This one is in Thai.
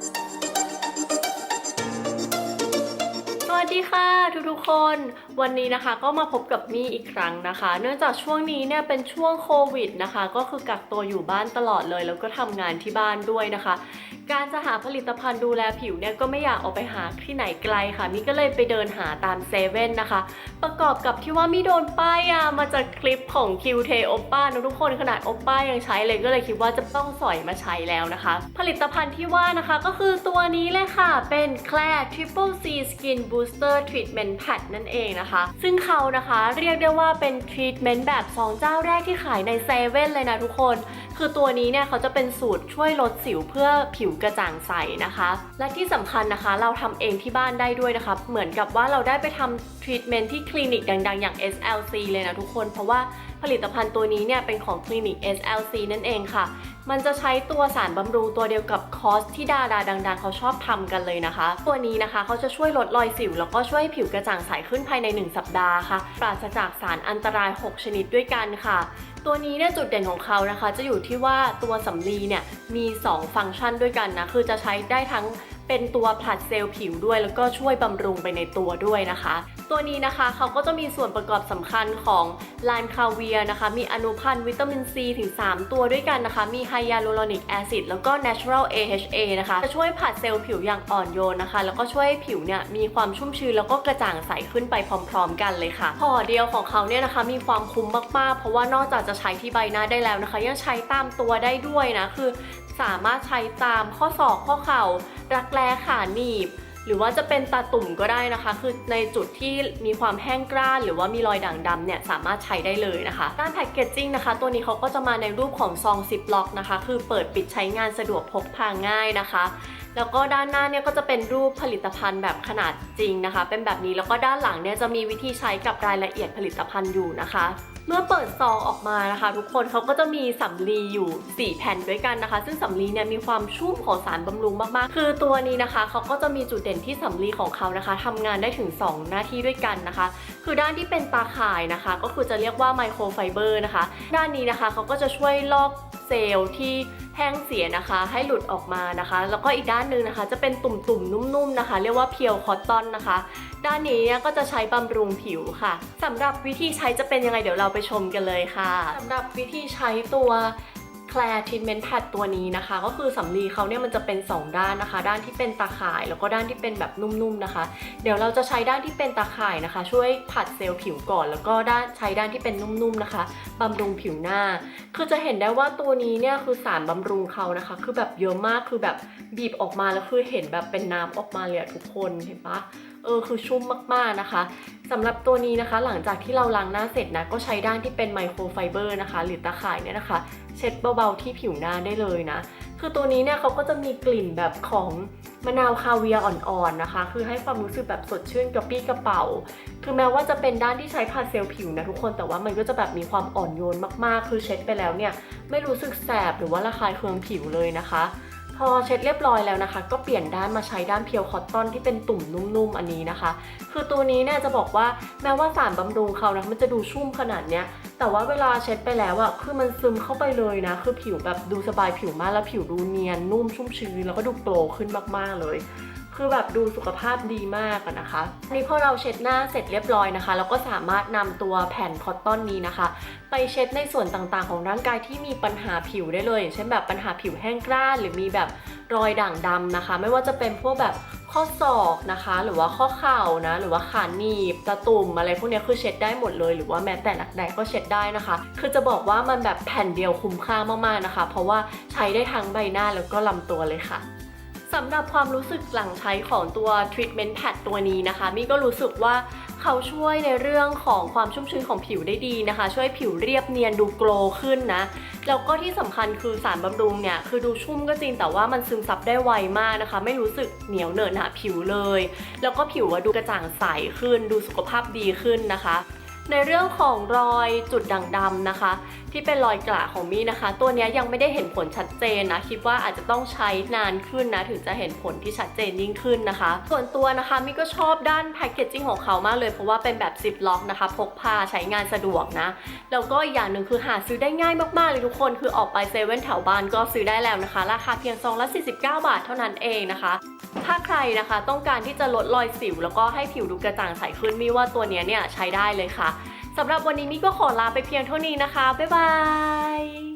thank you ดีค่ะทุกๆคน วันนี้นะคะก็มาพบกับมี่อีกครั้งนะคะ เนื่องจากช่วงนี้เนี่ยเป็นช่วงโควิดนะคะ ก็คือกักตัวอยู่บ้านตลอดเลย แล้วก็ทำงานที่บ้านด้วยนะคะ การจะหาผลิตภัณฑ์ดูแลผิวเนี่ยก็ไม่อยากออกไปหาที่ไหนไกลค่ะมี่ก็เลยไปเดินหาตามเซเว่นนะคะ ประกอบกับที่ว่ามี่โดนป้ายามาจากคลิปของคิวเทโอป้านะทุกคนขนาดโอป้ายังใช้เลยก็เลยคิดว่าจะต้องสอยมาใช้แล้วนะคะ ผลิตภัณฑ์ที่ว่านะคะก็คือตัวนี้เลยค่ะเป็น Claire Triple C Skin Booster Treatment Pad นั่นเองนะคะ ซึ่งเขานะคะเรียกได้ว่าเป็นทรีทเมนต์แบบ2เจ้าแรกที่ขายในเซเว่นเลยนะทุกคน คือตัวนี้เนี่ยเขาจะเป็นสูตรช่วยลดสิวเพื่อผิวกระจ่างใสนะคะ และที่สำคัญนะคะเราทำเองที่บ้านได้ด้วยนะคะ เหมือนกับว่าเราได้ไปทำทรีทเมนต์ที่คลินิกดังๆ อย่าง SLC เลยนะทุกคน เพราะว่า ผลิตภัณฑ์ตัวนี้เนี่ยเป็นของคลินิก SLC นั่นเองค่ะ มันจะใช้ตัวสารบำรุงตัวเดียวกับคอสที่ดาราดังๆ เขาชอบทำกันเลยนะคะ ตัวนี้นะคะเขาจะช่วยลดรอยสิว แล้วก็ช่วยให้ผิวกระจ่างใสขึ้นภายใน 1 สัปดาห์ค่ะ ปราศจากสารอันตราย 6 ชนิดด้วยกันค่ะตัวนี้เนี่ยจุดเด่นของเขานะคะ จะอยู่ที่ว่าตัวสำลีเนี่ยมี 2 ฟังก์ชันด้วยกันนะ คือจะใช้ได้ทั้ง เป็นตัวผลัดเซลล์ผิวด้วย แล้วก็ช่วยบำรุงไปในตัวด้วยนะคะ ตัวนี้นะคะเขาก็จะมีส่วนประกอบสำคัญของลานคาเวียนะคะ มีอนุพันธ์วิตามินซีถึง 3 ตัวด้วยกันนะคะ มีไฮยาลูรอนิกแอซิดแล้วก็ natural AHA นะคะ จะช่วยผลัดเซลล์ผิวอย่างอ่อนโยนนะคะ แล้วก็ช่วยให้ผิวเนี่ยมีความชุ่มชื้นแล้วก็กระจ่างใสขึ้นไปพร้อม ๆ กันเลยค่ะห่อเดียวของเขาเนี่ยนะคะมีความคุ้มมากๆ เพราะว่านอกจากจะใช้ที่ใบหน้าได้แล้วนะคะ ยังใช้ตามตัวได้ด้วยนะคือ สามารถใช้ตามข้อศอกข้อเข่า รักแร้ขาหนีบ หรือว่าจะเป็นตาตุ่มก็ได้นะคะ คือในจุดที่มีความแห้งกร้าน หรือว่ามีรอยด่างดำเนี่ยสามารถใช้ได้เลยนะคะ ด้านแพคเกจจิ้งนะคะ ตัวนี้เขาก็จะมาในรูปของซองซิปล็อกนะคะ คือเปิดปิดใช้งานสะดวกพกพาง่ายนะคะ แล้วก็ด้านหน้าเนี่ยก็จะเป็นรูปผลิตภัณฑ์แบบขนาดจริงนะคะ เป็นแบบนี้แล้วก็ด้านหลังเนี่ยจะมีวิธีใช้กับรายละเอียดผลิตภัณฑ์อยู่นะคะเมื่อเปิดซองออกมานะคะ ทุกคนเขาก็จะมีสำลีอยู่ 4 แผ่นด้วยกันนะคะ ซึ่งสำลีเนี่ยมีความชุ่มของสารบำรุงมากๆ คือตัวนี้นะคะเขาก็จะมีจุดเด่นที่สำลีของเขานะคะทำงานได้ถึง 2 หน้าที่ด้วยกันนะคะ คือด้านที่เป็นตาข่ายนะคะ ก็คือจะเรียกว่าไมโครไฟเบอร์นะคะ ด้านนี้นะคะเขาก็จะช่วยลอก เซลล์ที่แห้งเสียนะคะ ให้หลุดออกมานะคะ แล้วก็อีกด้านหนึ่งนะคะ จะเป็นตุ่มๆ นุ่มๆนะคะ เรียกว่าเพียวคอตตอนนะคะ ด้านนี้ก็จะใช้บำรุงผิวค่ะสำหรับวิธีใช้จะเป็นยังไงเดี๋ยวเราไปชมกันเลยค่ะสำหรับวิธีใช้ตัว Claire Treatment Pad ตัวนี้นะคะ ก็คือสำลีเขาเนี่ยมันจะเป็น 2 ด้านนะคะ ด้านที่เป็นตาข่ายแล้วก็ด้านที่เป็นแบบนุ่มๆนะคะ เดี๋ยวเราจะใช้ด้านที่เป็นตาข่ายนะคะ ช่วยผัดเซลล์ผิวก่อน แล้วก็ด้านใช้ด้านที่เป็นนุ่มๆนะคะบำรุงผิวหน้า คือจะเห็นได้ว่าตัวนี้เนี่ยคือสารบำรุงเขานะคะ คือแบบเยอะมากคือแบบบีบออกมาแล้วคือเห็นแบบเป็นน้ำออกมาเลยทุกคนเห็นปะ เออคือชุ่มมากๆนะคะสำหรับตัวนี้นะคะ หลังจากที่เราล้างหน้าเสร็จนะก็ใช้ด้านที่เป็นไมโครไฟเบอร์นะคะ หรือตาข่ายเนี่ยนะคะ เช็ดเบาๆที่ผิวหน้าได้เลยนะ คือตัวนี้เนี่ยเขาก็จะมีกลิ่นแบบของมะนาวคาเวียอ่อนๆนะคะ คือให้ความรู้สึกแบบสดชื่นกระปี้กระเป๋าคือแม้ว่าจะเป็นด้านที่ใช้ผัดเซลล์ผิวนะทุกคน แต่ว่ามันก็จะแบบมีความอ่อนโยนมากๆ คือเช็ดไปแล้วเนี่ยไม่รู้สึกแสบหรือว่าระคายเคืองผิวเลยนะคะ พอเช็ดเรียบร้อยแล้วนะคะ ก็เปลี่ยนด้านมาใช้ด้านเพียวคอตตอนที่เป็นตุ่มนุ่มๆอันนี้นะคะ คือตัวนี้เนี่ยจะบอกว่าแม้ว่าสารบำรุงเขานะมันจะดูชุ่มขนาดเนี้ยแต่ว่าเวลาเช็ดไปแล้วอะคือมันซึมเข้าไปเลยนะ คือผิวแบบดูสบายผิวมากแล้วผิวดูเนียนนุ่มชุ่มชื้นแล้วก็ดูโปรขึ้นมากๆเลย คือแบบดูสุขภาพดีมากอะนะคะนี้พอเราเช็ดหน้าเสร็จเรียบร้อยนะคะเราก็สามารถนำตัวแผ่นคอตตอนนี้นะคะ ไปเช็ดในส่วนต่างๆ ของร่างกายที่มีปัญหาผิวได้เลยอย่างเช่นแบบปัญหาผิวแห้งกร้านหรือมีแบบรอยด่างดำนะคะ ไม่ว่าจะเป็นพวกแบบข้อศอกนะคะ หรือว่าข้อเข่านะหรือว่าขาหนีบตะตุ่มอะไรพวกนี้คือเช็ดได้หมดเลย หรือว่าแม้แต่หลักแดก็เช็ดได้นะคะ คือจะบอกว่ามันแบบแผ่นเดียวคุ้มค่ามากๆนะคะ เพราะว่าใช้ได้ทั้งใบหน้าแล้วก็ลำตัวเลยค่ะ สำหรับความรู้สึกหลังใช้ของตัว Treatment Pad ตัวนี้นะคะมี่ก็รู้สึกว่าเขาช่วยในเรื่องของความชุ่มชื้นของผิวได้ดีนะคะ ช่วยผิวเรียบเนียนดูโกลว์ขึ้นนะ แล้วก็ที่สำคัญคือสารบำรุงเนี่ย คือดูชุ่มก็จริงแต่ว่ามันซึมซับได้ไวมากนะคะ ไม่รู้สึกเหนียวเหนอะหนะผิวเลย แล้วก็ผิวดูกระจ่างใสขึ้น ดูสุขภาพดีขึ้นนะคะ ในเรื่องของรอยจุดด่างดำนะคะ ที่เป็นรอยกระของมี่นะคะ ตัวนี้ยังไม่ได้เห็นผลชัดเจนนะคิดว่าอาจจะต้องใช้นานขึ้นนะถึงจะเห็นผลที่ชัดเจนยิ่งขึ้นนะคะ ส่วนตัวนะคะมี่ก็ชอบด้านแพคเกจจิ้งของเขามากเลยเพราะว่าเป็นแบบซิปล็อกนะคะ พกพาใช้งานสะดวกนะแล้วก็อีกอย่างหนึ่งคือหาซื้อได้ง่ายมากๆเลยทุกคนคือออกไปเซเว่นแถวบ้านก็ซื้อได้แล้วนะคะ ราคาเพียงซองละ49 บาทเท่านั้นเองนะคะ ถ้าใครนะคะต้องการที่จะลดรอยสิว แล้วก็ให้ผิวดูกระจ่างใสขึ้นมี่ว่าตัวนี้เนี่ยใช้ได้เลยค่ะสำหรับวันนี้มี่ก็ขอลาไปเพียงเท่านี้นะคะ บ๊ายบาย